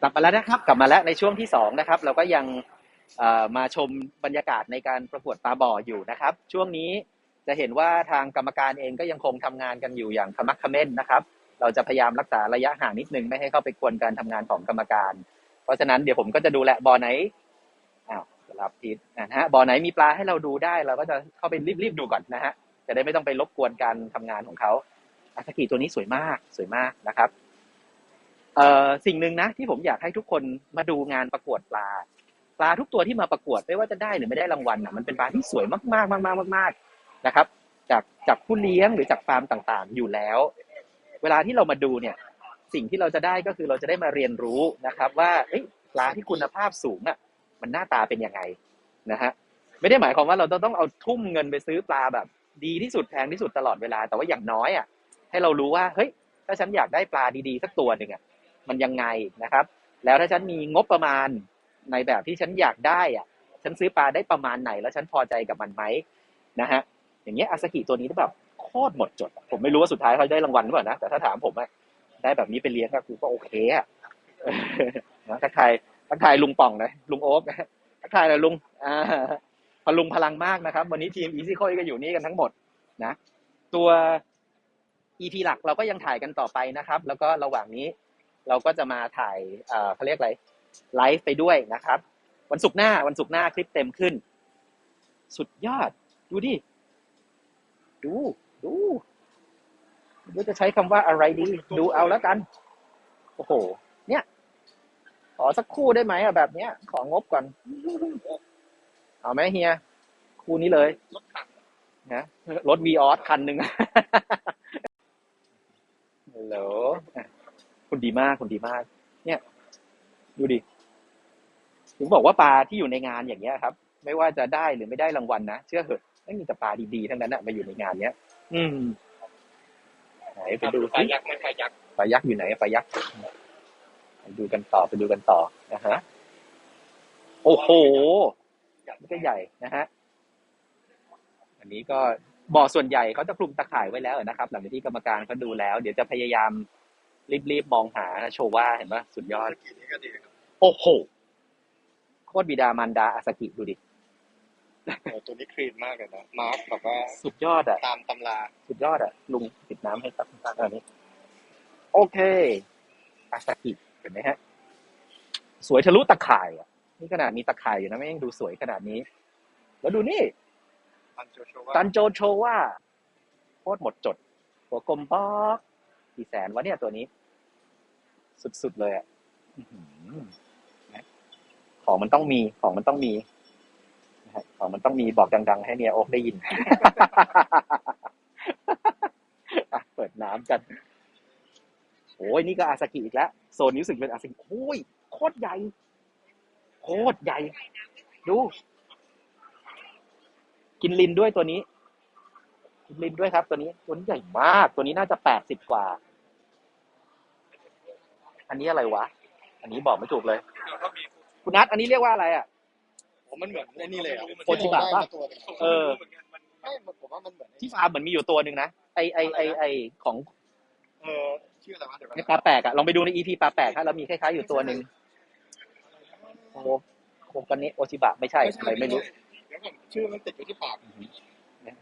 กลับมาแล้วนะครับ กลับมาแล้วในช่วงที่สองนะครับ เราก็ยังมาชมบรรยากาศในการประกวดปลาบ่ออยู่นะครับ ช่วงนี้จะเห็นว่าทางกรรมการเองก็ยังคงทำงานกันอยู่อย่างขมักเขม้นนะครับ เราจะพยายามรักษาระยะห่างนิดนึงไม่ให้เข้าไปกวนการทำงานของกรรมการ เพราะฉะนั้นเดี๋ยวผมก็จะดูแลบ่อไหนอ้าวรับผิดนะฮะบ่อไหนมีปลาให้เราดูได้ เราก็จะเข้าไปรีบๆดูก่อนนะฮะจะได้ไม่ต้องไปรบกวนการทำงานของเขาอาสกิตัวนี้สวยมากสวยมากนะครับ เอ่อสิ่งหนึ่งนะที่ผมอยากให้ทุกคนมาดูงานประกวดปลา ปลาทุกตัวที่มาประกวดไม่ว่าจะได้หรือไม่ได้รางวัลนะมันเป็นปลาที่สวยมากๆมากๆมากๆนะครับ จากจากผู้เลี้ยงหรือจากฟาร์มต่างๆ อยู่แล้ว เวลาที่เรามาดูเนี่ย สิ่งที่เราจะได้ก็คือเราจะได้มาเรียนรู้นะครับ ว่าปลาที่คุณภาพสูงอะ มันหน้าตาเป็นยังไงนะฮะไม่ได้หมายความว่าเราต้องต้องเอาทุ่มเงินไปซื้อปลาแบบ ดีที่สุดแพงที่สุดตลอดเวลา แต่ว่าอย่างน้อยอะให้เรารู้ว่าเฮ้ยถ้าฉันอยากได้ปลาดีๆสักตัวหนึ่งอะ มันยังไงนะครับ แล้วถ้าฉันมีงบประมาณในแบบที่ฉันอยากได้อะฉันซื้อปลาได้ประมาณไหน แล้วฉันพอใจกับมันไหมนะฮะอย่างเงี้ยอาสกิตัวนี้แบบโคตรหมดจด ผมไม่รู้ว่าสุดท้ายเขาได้รางวัลหรือเปล่านะแต่ถ้าถามผมอะได้แบบนี้ไปเลี้ยงก็คือก็โอเคอะนะทักทายทักทายลุงป่องนะลุงโอ๊กทักทายเลยลุงอ่าพลุงพลังมากนะครับ วันนี้ทีมอีซี่คอยก็อยู่นี่กันทั้งหมดนะ ตัว EP หลักเราก็ยังถ่ายกันต่อไปนะครับ แล้วก็ระหว่างนี้ เราก็จะมาถ่ายเขาเรียกอะไรไลฟ์ไปด้วยนะครับ วันศุกร์หน้าวันศุกร์หน้าคลิปเต็มขึ้น สุดยอด ดูดิ ดู ดูไม่รู้จะใช้คำว่าอะไรดี ดูเอาแล้วกัน โอ้โห เนี่ย ขอสักคู่ได้ไหมอะแบบเนี้ย ของบก่อน เอาไหมเฮีย คู่นี้เลย รถถังนะรถวีออสคันหนึ่งฮัลโหลอะ คุณดีมากคุณดีมาก เนี่ย ดูดิถึงบอกว่าปลาที่อยู่ในงานอย่างเงี้ยครับ ไม่ว่าจะได้หรือไม่ได้รางวัลนะเชื่อเหอะไม่มีแต่ปลาดีๆทั้งนั้นอะมาอยู่ในงานเนี้ย อืมไหนไปดูปลาสิยักษ์ไม่ปลายักษ์ปลายักษ์อยู่ไหนปลายักษ์ไปดูกันต่อไปดูกันต่อนะฮะโอ้โหนี่ก็ใหญ่นะฮะอันนี้ก็บ่อส่วนใหญ่เขาจะคลุมตะข่ายไว้แล้วนะครับ หลังจากที่กรรมการเขาดูแล้ว เดี๋ยวจะพยายาม รีบๆมองหาโชว่าเห็นปะสุดยอดสกีนี้ก็ดีครับโอ้โหโคตรบิดามารดาอาสกิดูดิ โอ้ตัวนี้คลีนมากเลยนะ มาร์กแบบว่าสุดยอดอะ ตามตำราสุดยอดอะ ลุงปิดน้ำให้ครับอันนี้ โอเค อาซากิเห็นไหมฮะ สวยทะลุตะข่ายอะ นี่ขนาดมีตะข่ายอยู่นะไม่ยังดูสวยขนาดนี้ แล้วดูนี่อันโจโชว่าตันโจโชว่าโคตรหมดจด หัวกลมป๊อก กี่แสนวะเนี่ยตัวนี้ สุดๆเลยอะอื้อหือนะของมันต้องมีของมันต้องมีของมันต้องมีบอกดัง ๆ ให้เมียโอ๊กได้ยินเปิดน้ำกันโอ้ยนี่ก็อาซากิอีกแล้วโซนนี้สึกเป็นอาซากิโอ้ยโคตรใหญ่โคตรใหญ่ ดู กินลินด้วยตัวนี้ กินลินด้วยครับ ตัวนี้ตัวนี้ใหญ่มาก ตัวนี้น่าจะแปดสิบกว่า อันนี้อะไรวะ อันนี้บอกไม่ถูกเลยแล้วก็มีคุณนัทอันนี้เรียกว่าอะไรอะผมมันเหมือนไอ้นี่เลยอะโอจิบะปะตัวหนึ่งเออไม่ผมว่ามันเหมือนที่ฟาร์มเหมือนมีอยู่ตัวหนึ่งนะไอไอไอไอของเออชื่ออะไรวะเดี๋ยวไอปลาแปลกอะลองไปดูในอีพีปลาแปลกครับแล้วมีคล้ายๆอยู่ตัวหนึ่งโอ้โหโคกันนี้โอชิบะไม่ใช่อะไรไม่รู้เดี๋ยวก่อนชื่อมันติดอยู่ที่ปาก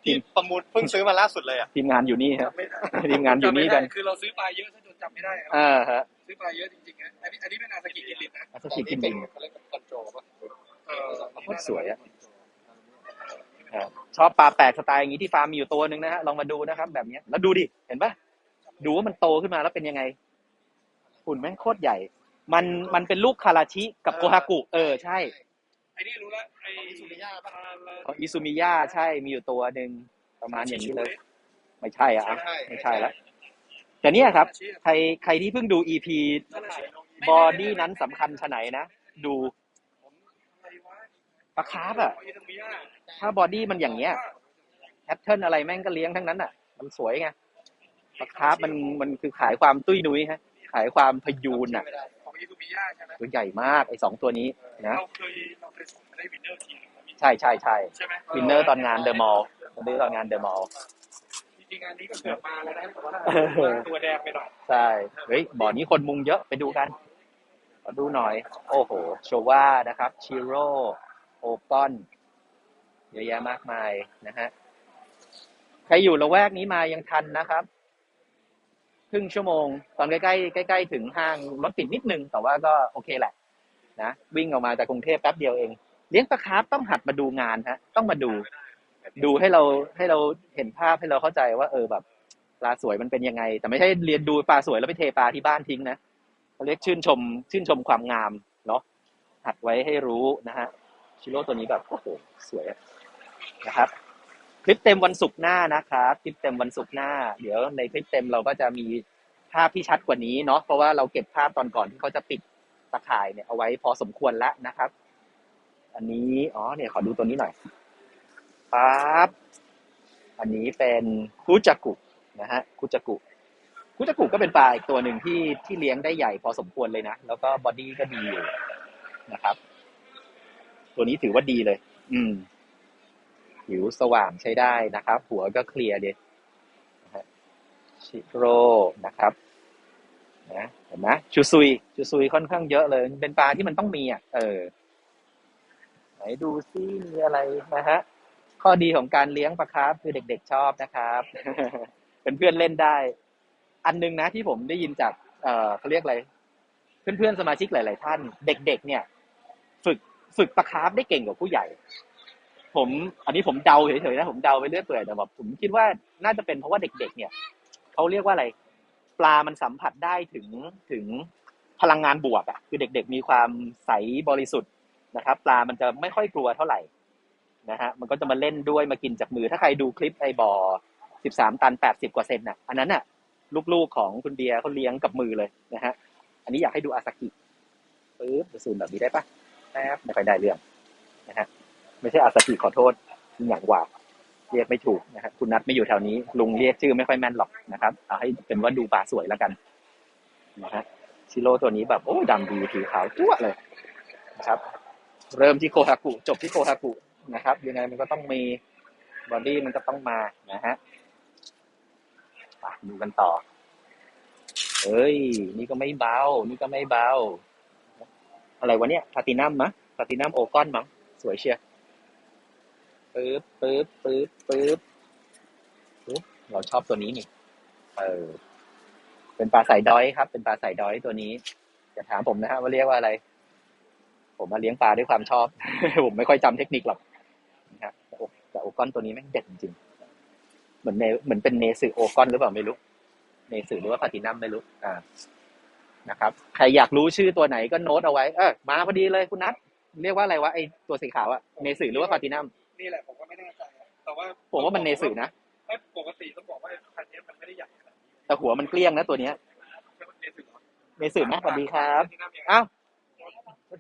ทีที่มประมูลเพิ่งซื้อมาล่าสุดเลยอะทีมงานอยู่นี่ครับจำไม่ได้ทีมงานอยู่นี่กันคือเราซื้อปลาเยอะซะ จนจำไม่ได้ครับอ่าฮะซื้อปลาเยอะจริงๆนะอันนี้อันนี้เป็นอาสกิกิลินนะอาตซาอนกินี้กินเป็ลินงเขาเรียกคอนโทรลป่ะเออโคตรสวยอะอ่าชอบปลาแปลกสไตล์อย่างนี้ที่ฟาร์มมีอยู่ตัวหนึ่งนะฮะลองมาดูนะครับ แบบเนี้ยแล้วดูดิเห็นปะดูว่ามันโตขึ้นมาแล้วเป็นยังไงหุ่นแม่งโคตรใหญ่ มันมันเป็นลูกคาราชิกับโกฮากุ เออใช่ไอ้นี่รู้แล้วไอ้สุริยาป่ะของอิซูมิยะใช่มีอยู่ตัวหนึ่งประมาณอย่างนี้เลย ไม่ใช่อะอะไม่ใช่แล้ว แต่เนี่ยครับ ใครใครที่เพิ่งดู EP บอดี้นั้นสำคัญชะไหนนะ ดูอะไรวะปลาคาร์ฟอะอิตามิยะถ้าบอดี้มันอย่างเงี้ยแพทเทิร์นอะไรแม่งก็เลี้ยงทั้งนั้นอะ มันสวยไงปลาคาร์ฟมันมันคือขายความตุ้ยนุ้ยฮะ ขายความพยูนอะของอิตามิยะใช่ไหมตัวใหญ่มากไอ้สองตัวนี้นะเราเคยเราเคยส่งมาได้วินเนอร์ทีมใช่ใช่ใช่ใช่ไหมวินเนอร์ตอนงานเดอะมอลล์วินเนอร์ตอนงานเดอะมอลล์จ ริงๆงานนี้ก็เกือบมาแล้วนะแต่ว่าตัวแดงไปหน่อยใช่เฮ้ยบ่อนี้คนมุงเยอะไปดูกันดูหน่อย โอ้โหโชว่านะครับชิโร่โอกอนเยอะแยะมากมายนะฮะใครอยู่ละแวกนี้มายังทันนะครับครึ่งชั่วโมง ตอนใกล้ๆใกล้ถึงห้างรถติดนิดนึง แต่ว่าก็โอเคแหละ นะวิ่งออกมาจากกรุงเทพแป๊บเดียวเอง เลี้ยงปลาคาร์ฟต้องหัดมาดูงานฮะ ต้องมาดู ดูให้เราให้เราเห็นภาพให้เราเข้าใจว่า เออแบบปลาสวยมันเป็นยังไง แต่ไม่ใช่เรียนดูปลาสวยแล้วไปเทปลาที่บ้านทิ้งนะเขาเรียกชื่นชม ชื่นชมความงามเนาะหัดไว้ให้รู้นะฮะชิโร่ตัวนี้แบบโอ้โหสวยนะครับ คลิปเต็มวันศุกร์หน้านะครับ คลิปเต็มวันศุกร์หน้า เดี๋ยวในคลิปเต็มเราก็จะมีภาพที่ชัดกว่านี้เนาะเพราะว่าเราเก็บภาพตอนก่อนที่เขาจะปิดตะข่ายเนี่ยเอาไว้พอสมควรแล้วนะครับ อันนี้อ๋อเนี่ยขอดูตัวนี้หน่อย ปั๊บอันนี้เป็นคุจักุนะฮะคุจักุคุจักุก็เป็นปลาอีกตัวหนึ่งที่ที่เลี้ยงได้ใหญ่พอสมควรเลยนะ แล้วก็บอดี้ก็ดีอยู่นะครับ ตัวนี้ถือว่าดีเลย อืมผิวสว่างใช้ได้นะครับ หัวก็เคลียร์ดีนะฮะชิโร่นะครับนะเห็นไหมชูซุยชูซุยค่อนข้างเยอะเลย เป็นปลาที่มันต้องมีอะเออไหนดูซิมีอะไรนะฮะ ข้อดีของการเลี้ยงปลาคาร์ฟคือเด็กๆชอบนะครับเป็นเพื่อนเล่นได้ อันนึงนะที่ผมได้ยินจากเอ่อเขาเรียกอะไรเพื่อนๆสมาชิกหลาย ๆ ท่าน เด็ก ๆ เนี่ย ฝึกฝึกปลาคาร์ฟได้เก่งกว่าผู้ใหญ่ ผม อันนี้ผมเดาเฉยๆนะผมเดาไปเรื่อยเปื่อยแต่แบบผมคิดว่าน่าจะเป็นเพราะว่าเด็ก ๆ เนี่ยเขาเรียกว่าอะไร ปลามันสัมผัสได้ถึงถึงพลังงานบวกอะคือเด็ก ๆ มีความใสบริสุทธิ์นะครับ ปลามันจะไม่ค่อยกลัวเท่าไหร่ นะฮะมันก็จะมาเล่นด้วยมากินจากมือ ถ้าใครดูคลิปไอ้บ่อ13 ตัน 80 กว่าเซนน่ะอันนั้นน่ะลูกๆของคุณเบียร์เขาเลี้ยงกับมือเลยนะฮะอันนี้อยากให้ดูอาซากิปึ๊บซูมแบบนี้ได้ปะแป๊บไม่ค่อยได้เรื่องนะฮะไม่ใช่อาซากิขอโทษอย่างหวาเรียกไม่ถูกนะฮะคุณนัทไม่อยู่แถวนี้ ลุงเรียกชื่อไม่ค่อยแม่นหรอกนะครับเอาให้เป็นว่าดูปลาสวยแล้วกันนะฮะชิโร่ตัวนี้แบบโอ้ดำดีผิวขาวจั่วเลยนะครับ เริ่มที่โคฮากุจบที่โคฮากุ นะครับยังไงมันก็ต้องมีบอดี้มันก็ต้องมานะฮะดูกันต่อ เฮ้ย นี่ก็ไม่เบา นี่ก็ไม่เบา อะไรวะเนี่ยพาตินัมมะพาตินัมโอกอนมั้งสวยเชียร์ปึ๊บปึ๊บปึ๊บปึ๊บเราชอบตัวนี้นี่ เออ เป็นปลาสายดอยครับ เป็นปลาสายดอยตัวนี้อย่าถามผมนะฮะว่าเรียกว่าอะไร ผมมาเลี้ยงปลาด้วยความชอบ ผมไม่ค่อยจำเทคนิคหรอก แต่โอแต่โอกอนตัวนี้แม่งเด็ดจริงๆเหมือนเนเหมือนเป็นเนสึโอกอนหรือเปล่าไม่รู้เนสึหรือว่าพาตินัมไม่รู้อ่านะครับ ใครอยากรู้ชื่อตัวไหนก็โน้ตเอาไว้ เออมาพอดีเลยคุณนัทเรียกว่าอะไรวะไอตัวสีขาวอะเนสึหรือว่าพาตินัมนี่แหละผมก็ไม่แน่ใจอะแต่ว่าผมว่ามันเนสึนะไม่ปกติต้องบอกว่าคันนี้มันไม่ได้ใหญ่ขนาดนี้แต่หัวมันเกลี้ยงนะตัวเนี้ยใช่ไหมเนสึเหรอเนสึนะสวัสดีครับที่นั่นยังไงอ้าว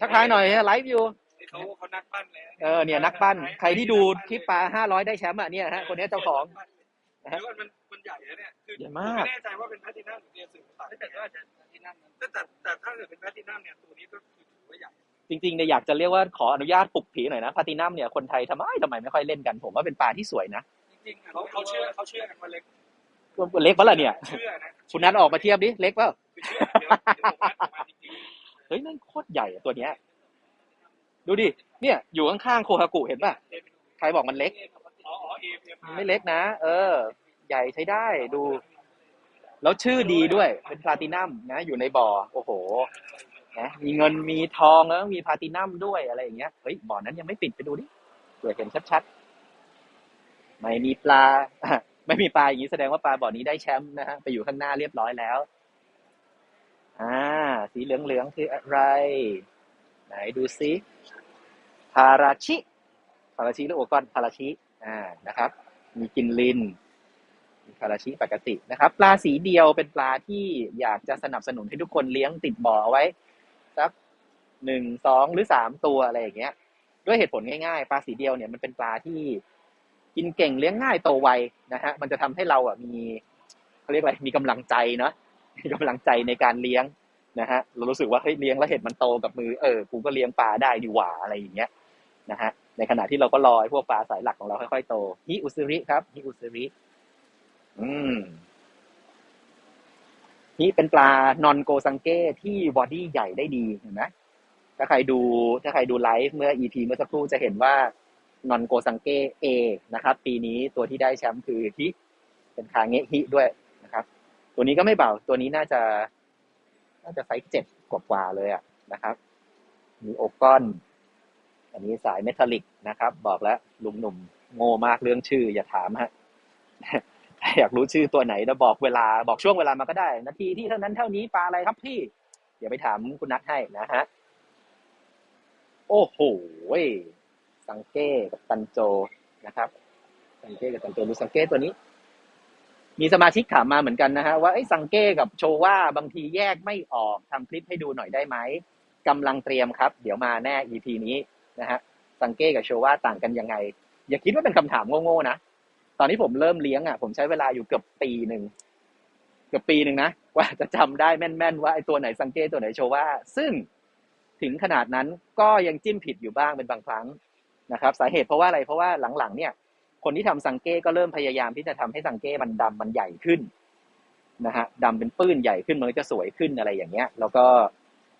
ทักทายหน่อยไลฟ์อยู่ที่ เขาเขานักปั้นเลยเออเนี่ยนักปั้น ใครที่ดูคลิปปลาห้าร้อยได้แชมป์อะเนี่ยฮะคนเนี้ยเจ้าของเดี๋ยวมันมันใหญ่นะเนี่ยคือใหญ่ผมมากไม่แน่ใจว่าเป็นแพลตินัมหรือเนสึแต่ว่าจะแพลตินัมแต่แต่แต่ถ้าเกิดเป็นแพลตินัมเนี่ยตัวนี้ก็คือถือว่าใหญ่จริงๆเนี่ยอยากจะเรียกว่าขออนุญาตปลุกผีหน่อยนะพาตินัมเนี่ยคนไทยทำไมทำไมไม่ค่อยเล่นกันผมว่าเป็นปลาที่สวยนะจริงๆเขาเขาเชื่อเขาเชื่อกันว่าเล็กตัวเล็กปะล่ะเนี่ยเชื่อนะคุณนัทออกมาเทียบดิเล็กเปล่าคือเชื่อเดี๋ยวเดี๋ยวผมนัดผมมาจริงเฮ้ยนั่นโคตรใหญ่อะตัวเนี้ย ดูดิ เนี่ย อยู่ข้างๆโคฮากุเห็นป่ะ ใครบอกมันเล็ก ไม่เล็กนะ เออ ใหญ่ใช้ได้ดู แล้วชื่อดีด้วย เป็นพลาตินัมนะ อยู่ในบ่อ โอ้โห นะ มีเงิน มีทองแล้วมีพลาตินัมด้วยอะไรอย่างเงี้ย เฮ้ย บ่อนั้นยังไม่ปิดไปดูดิเผื่อเห็นชัดๆ ไม่มีปลา ไม่มีปลาอย่างนี้แสดงว่าปลาบ่อนี้ได้แชมป์นะฮะ ไปอยู่ข้างหน้าเรียบร้อยแล้ว อ่า สีเหลืองๆคืออะไร ไหนดูซิพาราชิพาราชิหรือโอกอนพาราชิอ่านะครับ มีกินลินมีพาราชิปกตินะครับ ปลาสีเดียวเป็นปลาที่อยากจะสนับสนุนให้ทุกคนเลี้ยงติดบ่อเอาไว้สักหนึ่งสองหรือสามตัวอะไรอย่างเงี้ย ด้วยเหตุผลง่ายๆ ปลาสีเดียวเนี่ยมันเป็นปลาที่กินเก่งเลี้ยงง่ายโตไวนะฮะมันจะทำให้เราอะมีเขาเรียกอะไรมีกำลังใจเนาะมีกำลังใจในการเลี้ยง นะฮะเรารู้สึกว่าเฮ้ยเลี้ยงแล้วเห็นมันโตกับมือเออกูก็เลี้ยงปลาได้ดีหว่าอะไรอย่างเงี้ยนะฮะในขณะที่เราก็รอให้พวกปลาสายหลักของเราค่อยๆโตฮิอุซึริครับฮิอุซึริอืมนี่เป็นปลานอนโกซังเก้ที่บอดี้ใหญ่ได้ดีเห็นไหมถ้าใครดู ถ้าใครดูไลฟ์เมื่อ EP เมื่อสักครู่จะเห็นว่านอนโกซังเก้เอนะครับ ปีนี้ตัวที่ได้แชมป์คือฮิเป็นคาเงะฮิด้วยนะครับ ตัวนี้ก็ไม่เบา ตัวนี้น่าจะ น่าจะไซส์เจ็ดกว่าๆเลยอะนะครับ มีโอกอน อันนี้สายเมทัลลิกนะครับ บอกแล้วลุงหนุ่มโง่มากเรื่องชื่อ อย่าถามฮะถ้าอยากรู้ชื่อตัวไหนนะบอกเวลาบอกช่วงเวลามาก็ได้ นาทีที่เท่านั้นเท่านี้ปลาอะไรครับพี่ เดี๋ยวไปถามคุณนัทให้นะฮะ โอ้โหสังเก้กับตันโจนะครับสังเก้กับตันโจดูสังเก้ตัวนี้ มีสมาชิกถามมาเหมือนกันนะฮะว่าไอ้สังเก้กับโชว่าบางทีแยกไม่ออกทำคลิปให้ดูหน่อยได้ไหมกำลังเตรียมครับ เดี๋ยวมาแน่ EP นี้นะฮะสังเก้กับโชว่าต่างกันยังไง อย่าคิดว่าเป็นคำถามโง่ๆนะตอนที่ผมเริ่มเลี้ยงอะผมใช้เวลาอยู่เกือบปีหนึ่งเกือบปีหนึ่งนะกว่าจะจำได้แม่นๆว่าไอ้ตัวไหนสังเก้ตัวไหนโชว่าซึ่งถึงขนาดนั้นก็ยังจิ้มผิดอยู่บ้างเป็นบางครั้งนะครับ สาเหตุเพราะว่าอะไรเพราะว่าหลังๆเนี่ย คนที่ทำสังเก้ก็เริ่มพยายามที่จะทำให้สังเก้มันดำมันใหญ่ขึ้นนะฮะดำเป็นปื้นใหญ่ขึ้นมันก็จะสวยขึ้นอะไรอย่างเงี้ย แล้วก็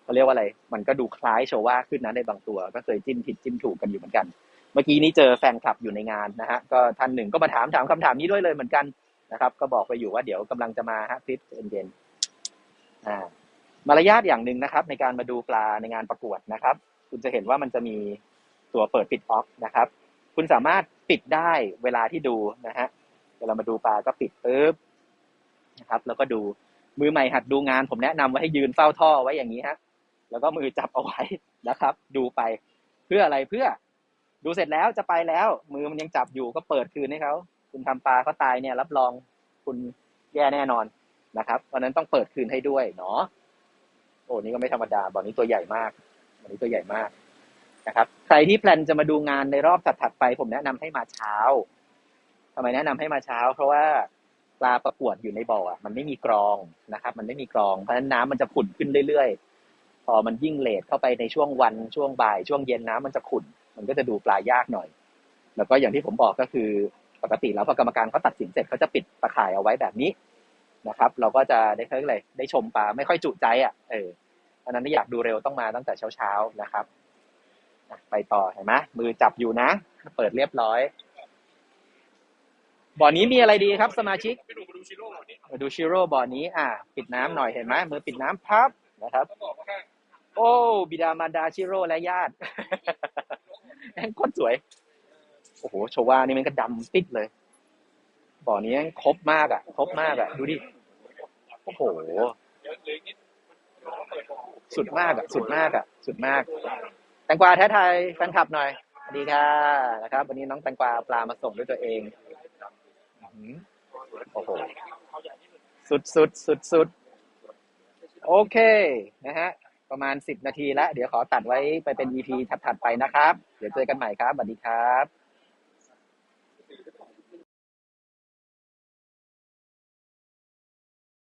เขาเรียกว่าอะไร มันก็ดูคล้ายโชว่าขึ้นนะในบางตัว ก็เคยจิ้มผิดจิ้มถูกกันอยู่เหมือนกัน เมื่อกี้นี้เจอแฟนคลับอยู่ในงานนะฮะก็ท่านหนึ่งก็มาถามถามคำถามนี้ด้วยเลยเหมือนกันนะครับ ก็บอกไปอยู่ว่าเดี๋ยวกำลังจะมาฮะคลิปเย็นๆอ่ามารยาทอย่างหนึ่งนะครับ ในการมาดูปลาในงานประกวดนะครับ คุณจะเห็นว่ามันจะมีตัวเปิดปิดออฟนะครับ คุณสามารถ ปิดได้เวลาที่ดูนะฮะเวลามาดูปลาก็ปิดปุ๊บนะครับ แล้วก็ดูมือใหม่หัดดูงาน ผมแนะนำว่าให้ยืนเฝ้าท่อไว้อย่างนี้ฮะแล้วก็มือจับเอาไว้นะครับ ดูไปเพื่ออะไรเพื่อ ดูเสร็จแล้วจะไปแล้ว มือมันยังจับอยู่ก็เปิดคืนให้เขาคุณทำปลาเขาตายเนี่ย รับรองคุณแย่แน่นอนนะครับเพราะนั้นต้องเปิดคืนให้ด้วยเนาะโอ้นี่ก็ไม่ธรรมดาบอกนี้ตัวใหญ่มากบอกนี้ตัวใหญ่มาก นะครับใครที่แพลนจะมาดูงานในรอบถัดๆไป ผมแนะนำให้มาเช้าทำไมแนะนำให้มาเช้า เพราะว่าปลาประกวดอยู่ในบ่ออะมันไม่มีกรองนะครับ มันไม่มีกรองเพราะฉะนั้นน้ำมันจะขุ่นขึ้นเรื่อยๆ พอมันยิ่งเลทเข้าไปในช่วงวันช่วงบ่าย ช่วงเย็นน้ำมันจะขุ่นมันก็จะดูปลายากหน่อย แล้วก็อย่างที่ผมบอกก็คือปกติแล้วพอกรรมการเขาตัดสินเสร็จเขาจะปิดตะข่ายเอาไว้แบบนี้นะครับ เราก็จะได้เขาเรียกอะไรได้ชมปลาไม่ค่อยจุใจอะเอออันนั้นอยากดูเร็วต้องมาตั้งแต่เช้าๆนะครับ ไปต่อเห็นไหมมือจับอยู่นะ เปิดเรียบร้อย บ่อนี้มีอะไรดีครับ สมาชิกมาดูชิโร่ก่อนี้มาดูชิโร่บ่อนี้ อะปิดน้ำหน่อยเห็นไหมมือปิดน้ำพับนะครับโอ้บิดามารดาชิโร่และญาติแม่งโคตรสวย โอ้โหโชว่านี่มันก็ดำปิดเลย บ่อนี้ครบมากอะ ครบมากอะ ดูดิ โอ้โห สุดมากอะ สุดมากอะ สุดมาก แตงกวาแท้ไทยแฟนคลับหน่อยสวัสดีค่ะนะครับ วันนี้น้องแตงกวาปลามาส่งด้วยตัวเองโอ้โหสุดสุดสุดสุดโอเคนะฮะประมาณสิบนาทีแล้ว เดี๋ยวขอตัดไว้ไปเป็น EP ถัดๆไปนะครับ เดี๋ยวเจอกันใหม่ครับสวัสดีครับ